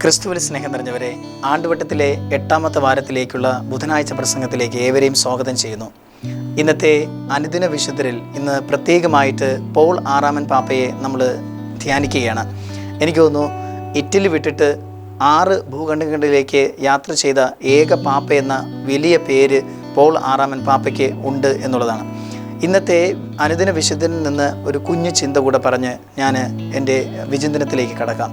ക്രിസ്തുവിൽ സ്നേഹം നിറഞ്ഞവരെ ആണ്ടുവട്ടത്തിലെ എട്ടാമത്തെ വാരത്തിലേക്കുള്ള ബുധനാഴ്ച പ്രസംഗത്തിലേക്ക് ഏവരെയും സ്വാഗതം ചെയ്യുന്നു. ഇന്നത്തെ അനുദിന വിശുദ്ധരിൽ ഇന്ന് പ്രത്യേകമായിട്ട് പോൾ ആറാമൻ പാപ്പയെ നമ്മൾ ധ്യാനിക്കുകയാണ്. എനിക്ക് തോന്നുന്നു ഇറ്റലി വിട്ടിട്ട് ആറ് ഭൂഖണ്ഡങ്ങളിലേക്ക് യാത്ര ചെയ്ത ഏക പാപ്പ എന്ന വലിയ പേര് പോൾ ആറാമൻ പാപ്പയ്ക്ക് ഉണ്ട് എന്നുള്ളതാണ്. ഇന്നത്തെ അനുദിന വിശുദ്ധനിൽ നിന്ന് ഒരു കുഞ്ഞു ചിന്ത കൂടെ പറഞ്ഞ് ഞാൻ എന്റെ വിചിന്തനത്തിലേക്ക് കടക്കാം.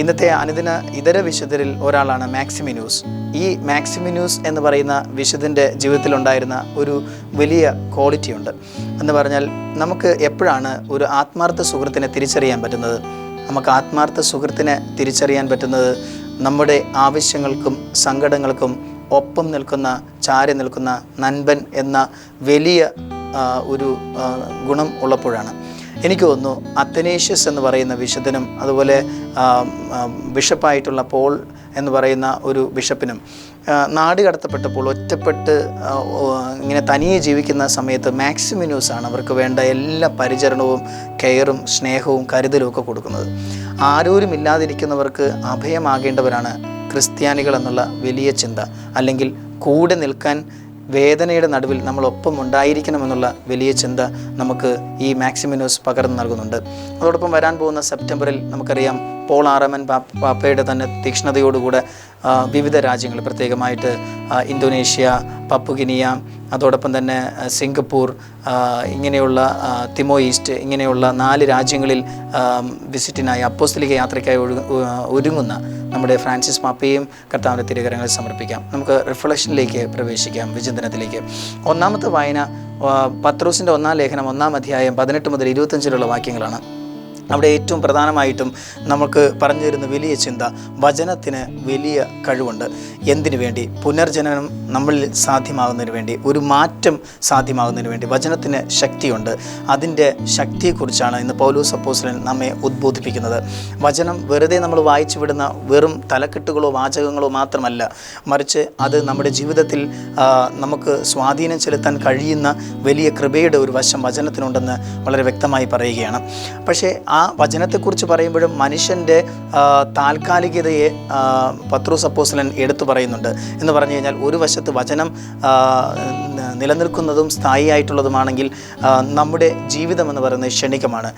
ഇന്നത്തെ അനുദിന ഇതര വിശുദ്ധരിൽ ഒരാളാണ് മാക്സിമിനൂസ്. ഈ മാക്സിമിനൂസ് എന്ന് പറയുന്ന വിശുദ്ധന്റെ ജീവിതത്തിലുണ്ടായിരുന്ന ഒരു വലിയ ക്വാളിറ്റി ഉണ്ട്. എന്ന് പറഞ്ഞാൽ നമുക്ക് എപ്പോഴാണ് ഒരു ആത്മാർത്ഥ സുഹൃത്തിനെ തിരിച്ചറിയാൻ പറ്റുന്നത്? നമുക്ക് ആത്മാർത്ഥ സുഹൃത്തിനെ തിരിച്ചറിയാൻ പറ്റുന്നത് നമ്മുടെ ആവശ്യങ്ങൾക്കും സങ്കടങ്ങൾക്കും ഒപ്പം നിൽക്കുന്ന ചാരി നിൽക്കുന്ന നൻപൻ എന്ന വലിയ ഒരു ഗുണം ഉള്ളപ്പോഴാണ്. എനിക്ക് തോന്നുന്നു അത്തനേഷ്യസ് എന്ന് പറയുന്ന വിശുദ്ധനും അതുപോലെ ബിഷപ്പായിട്ടുള്ള പോൾ എന്ന് പറയുന്ന ഒരു ബിഷപ്പിനും നാട് കടത്തപ്പെട്ടപ്പോൾ ഒറ്റപ്പെട്ട് ഇങ്ങനെ തനിയെ ജീവിക്കുന്ന സമയത്ത് മാക്സിമിനൂസ് ആണ് അവർക്ക് വേണ്ട എല്ലാ പരിചരണവും കെയറും സ്നേഹവും കരുതലും ഒക്കെ കൊടുക്കുന്നത്. ആരോരും ഇല്ലാതിരിക്കുന്നവർക്ക് അഭയമാകേണ്ടവരാണ് ക്രിസ്ത്യാനികൾ എന്നുള്ള വലിയ ചിന്ത. അല്ലെങ്കിൽ കൂടെ നിൽക്കാൻ വേദനയുടെ നടുവിൽ നമ്മൾ ഒപ്പം ഉണ്ടായിരിക്കണമെന്നുള്ള വലിയ ചിന്ത നമുക്ക് ഈ മാക്സിമിനോസ് പകർന്നു നൽകുന്നുണ്ട്. അതോടൊപ്പം വരാൻ പോകുന്ന സെപ്റ്റംബറിൽ നമുക്കറിയാം പോൾ ആറമൻ പാപ്പയുടെ തന്നെ തീക്ഷ്ണതയോടുകൂടെ വിവിധ രാജ്യങ്ങൾ പ്രത്യേകമായിട്ട് ഇന്തോനേഷ്യ പപ്പുഗിനിയ അതോടൊപ്പം തന്നെ സിംഗപ്പൂർ ഇങ്ങനെയുള്ള തിമോ ഈസ്റ്റ് ഇങ്ങനെയുള്ള നാല് രാജ്യങ്ങളിൽ വിസിറ്റിനായി അപ്പോസ്തലിക യാത്രയ്ക്കായി ഒരുങ്ങുന്ന നമ്മുടെ ഫ്രാൻസിസ് പാപ്പയും കർത്താവിന്റെ തിരകരങ്ങൾ സമർപ്പിക്കാം. നമുക്ക് റിഫ്ലക്ഷനിലേക്ക് പ്രവേശിക്കാം വിചിന്തനത്തിലേക്ക്. ഒന്നാമത്തെ വായന പത്രോസിന്റെ ഒന്നാം ലേഖനം ഒന്നാം അധ്യായം പതിനെട്ട് മുതൽ ഇരുപത്തഞ്ചിലുള്ള വാക്യങ്ങളാണ്. അവിടെ ഏറ്റവും പ്രധാനമായിട്ടും നമുക്ക് പറഞ്ഞു തരുന്ന വലിയ ചിന്ത വചനത്തിന് വലിയ കഴിവുണ്ട്. എന്തിനു വേണ്ടി? പുനർജനനം നമ്മളിൽ സാധ്യമാകുന്നതിന് വേണ്ടി ഒരു മാറ്റം സാധ്യമാകുന്നതിന് വേണ്ടി വചനത്തിന് ശക്തിയുണ്ട്. അതിന്റെ ശക്തിയെക്കുറിച്ചാണ് ഇന്ന് പൗലോസ് അപ്പോസ്ലൻ നമ്മെ ഉദ്ബോധിപ്പിക്കുന്നത്. വചനം വെറുതെ നമ്മൾ വായിച്ചു വിടുന്ന വെറും തലക്കെട്ടുകളോ വാചകങ്ങളോ മാത്രമല്ല മറിച്ച് അത് നമ്മുടെ ജീവിതത്തിൽ നമുക്ക് സ്വാധീനം ചെലുത്താൻ കഴിയുന്ന വലിയ കൃപയുടെ ഒരു വശം വചനത്തിനുണ്ടെന്ന് വളരെ വ്യക്തമായി പറയുകയാണ്. പക്ഷേ ആ വചനത്തെക്കുറിച്ച് പറയുമ്പോഴും മനുഷ്യന്റെ ആ, താൽക്കാലികതയെ പത്രു അപ്പോസ്ലൻ എടുത്തു പറയുന്നുണ്ട്. എന്ന് പറഞ്ഞു കഴിഞ്ഞാൽ ഒരു വശത്ത് വചനം ആ, നിലനിൽക്കുന്നതും സ്ഥായിയായിട്ടുള്ളതുമാണെങ്കിൽ നമ്മുടെ ജീവിതം എന്ന് പറയുന്നത് ക്ഷണികമാണ്.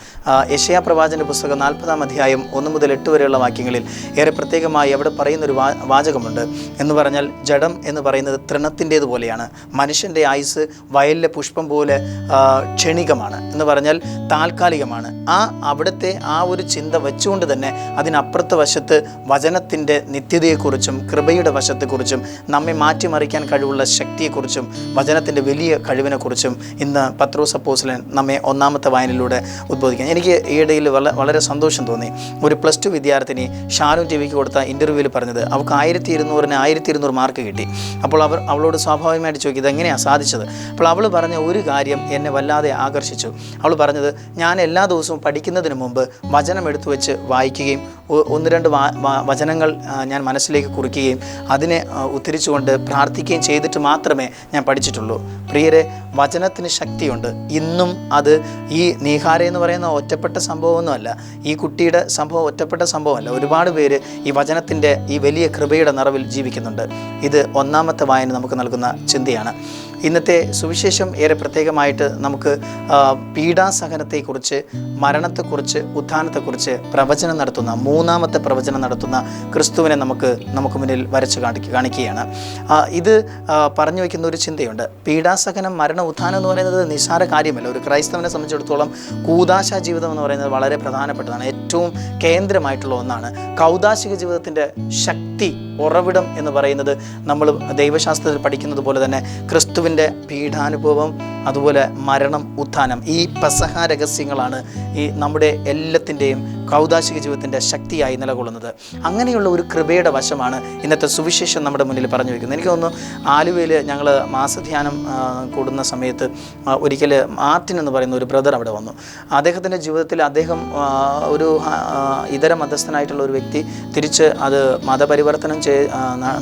യശയാ പ്രവാചന്റെ പുസ്തകം നാൽപ്പതാം അധ്യായം ഒന്ന് മുതൽ എട്ട് വരെയുള്ള വാക്യങ്ങളിൽ ഏറെ പ്രത്യേകമായി അവിടെ പറയുന്നൊരു വാ വാചകമുണ്ട്. എന്ന് പറഞ്ഞാൽ ജഡം എന്ന് പറയുന്നത് തൃണത്തിന്റേത് പോലെയാണ്. മനുഷ്യന്റെ ആയുസ് വയലിലെ പുഷ്പം പോലെ ക്ഷണികമാണ്. എന്ന് പറഞ്ഞാൽ താൽക്കാലികമാണ്. ആ അവിടുത്തെ ആ ഒരു ചിന്ത വെച്ചുകൊണ്ട് തന്നെ അതിനപ്പുറത്തെ വശത്ത് വചനത്തിന്റെ നിത്യതയെക്കുറിച്ചും കൃപയുടെ വശത്തെക്കുറിച്ചും നമ്മെ മാറ്റിമറിക്കാൻ കഴിവുള്ള ശക്തിയെക്കുറിച്ചും വചനത്തിന്റെ വലിയ കഴിവിനെക്കുറിച്ചും ഇന്ന് പത്രോസ് അപ്പോസ്ലൻ നമ്മെ ഒന്നാമത്തെ വായനയിലൂടെ ഉദ്ബോധിക്കാം എനിക്ക് ഈയിടയിൽ വള- വളരെ സന്തോഷം തോന്നി. ഒരു പ്ലസ് ടു വിദ്യാർത്ഥിനി ഷാനു ടി വിക്ക് കൊടുത്ത ഇന്റർവ്യൂവിൽ പറഞ്ഞത് അവൾക്ക് ആയിരത്തി ഇരുന്നൂറിന് ആയിരത്തി ഇരുന്നൂറ് മാർക്ക് കിട്ടി. അപ്പോൾ അവർ അവളോട് സ്വാഭാവികമായിട്ട് ചോദിക്കും ഇതെങ്ങനെയാണ് സാധിച്ചത്? അപ്പോൾ അവൾ പറഞ്ഞ ഒരു കാര്യം എന്നെ വല്ലാതെ ആകർഷിച്ചു. അവൾ പറഞ്ഞത് ഞാൻ എല്ലാ ദിവസവും പഠിക്കുന്നതിന് മുമ്പ് വചനം എടുത്തു വെച്ച് വായിക്കുകയും ഒന്ന് രണ്ട് വചനങ്ങൾ ഞാൻ മനസ്സിലേക്ക് കുറിക്കുകയും അതിനെ ഉദ്ധരിച്ചുകൊണ്ട് പ്രാർത്ഥിക്കുകയും ചെയ്തിട്ട് മാത്രമേ ഞാൻ പഠിച്ചിട്ടുള്ളൂ. പ്രിയരെ വചനത്തിന് ശക്തിയുണ്ട്. ഇന്നും അത് ഈ നീഹാര എന്ന് പറയുന്ന ഒറ്റപ്പെട്ട സംഭവമൊന്നുമല്ല. ഈ കുട്ടിയുടെ സംഭവം ഒറ്റപ്പെട്ട സംഭവമല്ല. ഒരുപാട് പേര് ഈ വചനത്തിന്റെ ഈ വലിയ കൃപയുടെ നിറവിൽ ജീവിക്കുന്നുണ്ട്. ഇത് ഒന്നാമത്തെ വായന നമുക്ക് നൽകുന്ന ചിന്തയാണ്. ഇന്നത്തെ സുവിശേഷം ഏറെ പ്രത്യേകമായിട്ട് നമുക്ക് പീഡാസഹനത്തെക്കുറിച്ച് മരണത്തെക്കുറിച്ച് ഉത്ഥാനത്തെക്കുറിച്ച് പ്രവചനം നടത്തുന്ന മൂന്നാമത്തെ പ്രവചനം നടത്തുന്ന ക്രിസ്തുവിനെ നമുക്ക് നമുക്ക് മുന്നിൽ വരച്ച് കാണിക്ക കാണിക്കുകയാണ്. ഇത് പറഞ്ഞു വയ്ക്കുന്ന ഒരു ചിന്തയുണ്ട്. പീഡാസഹനം മരണ ഉത്ഥാനം എന്ന് പറയുന്നത് നിസ്സാര കാര്യമല്ല. ഒരു ക്രൈസ്തവനെ സംബന്ധിച്ചിടത്തോളം കൂതാശ ജീവിതം എന്ന് പറയുന്നത് വളരെ പ്രധാനപ്പെട്ടതാണ്. ഏറ്റവും കേന്ദ്രമായിട്ടുള്ള ഒന്നാണ്. കൗതാശിക ജീവിതത്തിന്റെ ശക്തി ഉറവിടം എന്ന് പറയുന്നത് നമ്മൾ ദൈവശാസ്ത്രത്തിൽ പഠിക്കുന്നത് പോലെ തന്നെ ക്രിസ്തുവിന്റെ പീഠാനുഭവം അതുപോലെ മരണം ഉത്ഥാനം ഈ പെസഹ രഹസ്യങ്ങളാണ് ഈ നമ്മുടെ എല്ലാത്തിന്റെയും കൗതാശിക ജീവിതത്തിന്റെ ശക്തിയായി നിലകൊള്ളുന്നത്. അങ്ങനെയുള്ള ഒരു കൃപയുടെ വശമാണ് ഇന്നത്തെ സുവിശേഷം നമ്മുടെ മുന്നിൽ പറഞ്ഞു വയ്ക്കുന്നത് എനിക്ക് തോന്നുന്നു ആലുവയിൽ ഞങ്ങൾ മാസധ്യാനം കൂടുന്ന സമയത്ത് ഒരിക്കൽ മാർട്ടിൻ എന്ന് പറയുന്ന ഒരു ബ്രദർ അവിടെ വന്നു. അദ്ദേഹത്തിന്റെ ജീവിതത്തിൽ അദ്ദേഹം ഒരു ഇതര മതസ്ഥനായിട്ടുള്ള ഒരു വ്യക്തി തിരിച്ച് അത് മതപരിവർത്തനം ചെയ്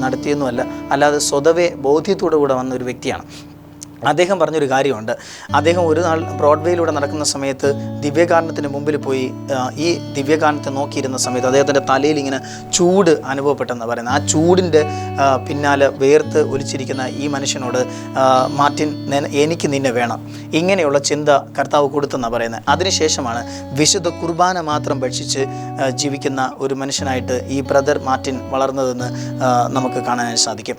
നടത്തിയെന്നുമല്ല അല്ലാതെ സ്വതവേ ബോധ്യത്തോടു കൂടെ വന്ന ഒരു വ്യക്തിയാണ്. അദ്ദേഹം പറഞ്ഞൊരു കാര്യമുണ്ട്. അദ്ദേഹം ഒരു നാൾ ബ്രോഡ്വേയിലൂടെ നടക്കുന്ന സമയത്ത് ദിവ്യകാരണത്തിന് മുമ്പിൽ പോയി ഈ ദിവ്യകാരണത്തെ നോക്കിയിരുന്ന സമയത്ത് അദ്ദേഹത്തിന്റെ തലയിൽ ഇങ്ങനെ ചൂട് അനുഭവപ്പെട്ടെന്ന് പറയുന്നത്. ആ ചൂടിന്റെ പിന്നാലെ വേർത്ത് ഒലിച്ചിരിക്കുന്ന ഈ മനുഷ്യനോട് മാർട്ടിൻ എനിക്ക് നിന്നെ വേണം. ഇങ്ങനെയുള്ള ചിന്ത കർത്താവ് കൊടുത്തെന്നാണ് പറയുന്നത്. അതിനുശേഷമാണ് വിശുദ്ധ കുർബാന മാത്രം ഭക്ഷിച്ച് ജീവിക്കുന്ന ഒരു മനുഷ്യനായിട്ട് ഈ ബ്രദർ മാർട്ടിൻ വളർന്നതെന്ന് നമുക്ക് കാണാനായിട്ട് സാധിക്കും.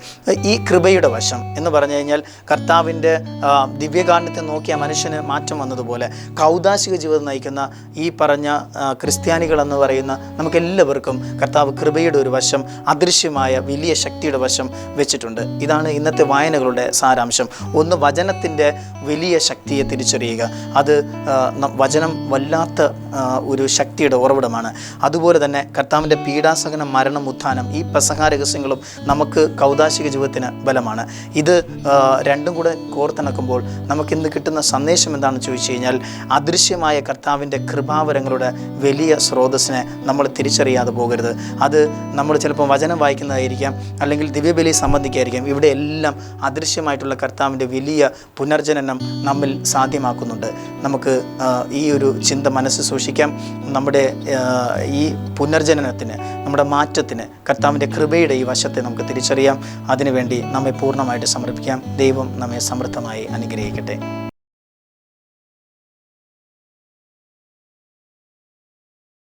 ഈ കൃപയുടെ വശം എന്ന് പറഞ്ഞു കഴിഞ്ഞാൽ കർത്താവിന്റെ ആ, ദിവ്യകാരണത്തെ നോക്കിയ മനുഷ്യന് മാറ്റം വന്നതുപോലെ കൗതാശിക ജീവിതം നയിക്കുന്ന ഈ പറഞ്ഞ ക്രിസ്ത്യാനികളെന്ന് പറയുന്ന നമുക്കെല്ലാവർക്കും കർത്താവ് കൃപയുടെ ഒരു വശം അദൃശ്യമായ വലിയ ശക്തിയുടെ വശം വെച്ചിട്ടുണ്ട്. ഇതാണ് ഇന്നത്തെ വായനകളുടെ സാരാംശം. ഒന്ന് വചനത്തിന്റെ വലിയ ശക്തിയെ തിരിച്ചറിയുക. അത് വചനം വല്ലാത്ത ഒരു ശക്തിയുടെ ഉറവിടമാണ്. അതുപോലെ തന്നെ കർത്താവിന്റെ പീഡാസഹനം മരണം ഉത്ഥാനം ഈ പെസഹാ രഹസ്യങ്ങളും നമുക്ക് കൗതാശിക ജീവിതത്തിന് ബലമാണ്. ഇത് രണ്ടും കൂടെ കോർത്തിണക്കുമ്പോൾ നമുക്കിന്ന് കിട്ടുന്ന സന്ദേശം എന്താണെന്ന് ചോദിച്ചു കഴിഞ്ഞാൽ അദൃശ്യമായ കർത്താവിന്റെ കൃപാവരങ്ങളുടെ വലിയ സ്രോതസ്സിനെ നമ്മൾ തിരിച്ചറിയാതെ പോകരുത്. അത് നമ്മൾ ചിലപ്പോൾ വചനം വായിക്കുന്നതായിരിക്കാം അല്ലെങ്കിൽ ദിവ്യബലി സംബന്ധിക്കായിരിക്കാം. ഇവിടെ എല്ലാം അദൃശ്യമായിട്ടുള്ള കർത്താവിന്റെ വലിയ പുനർജനനം നമ്മിൽ സാധ്യമാക്കുന്നുണ്ട്. നമുക്ക് ഈ ഒരു ചിന്ത മനസ്സ് സൂക്ഷിക്കാം. നമ്മുടെ ഈ പുനർജനനത്തിന് നമ്മുടെ മാറ്റത്തിന് കർത്താവിന്റെ കൃപയുടെ ഈ വശത്തെ നമുക്ക് തിരിച്ചറിയാം. അതിനുവേണ്ടി നമ്മെ പൂർണമായിട്ട് സമർപ്പിക്കാം. ദൈവം നമ്മെ സമൃദ്ധമായി അനുഗ്രഹിക്കട്ടെ.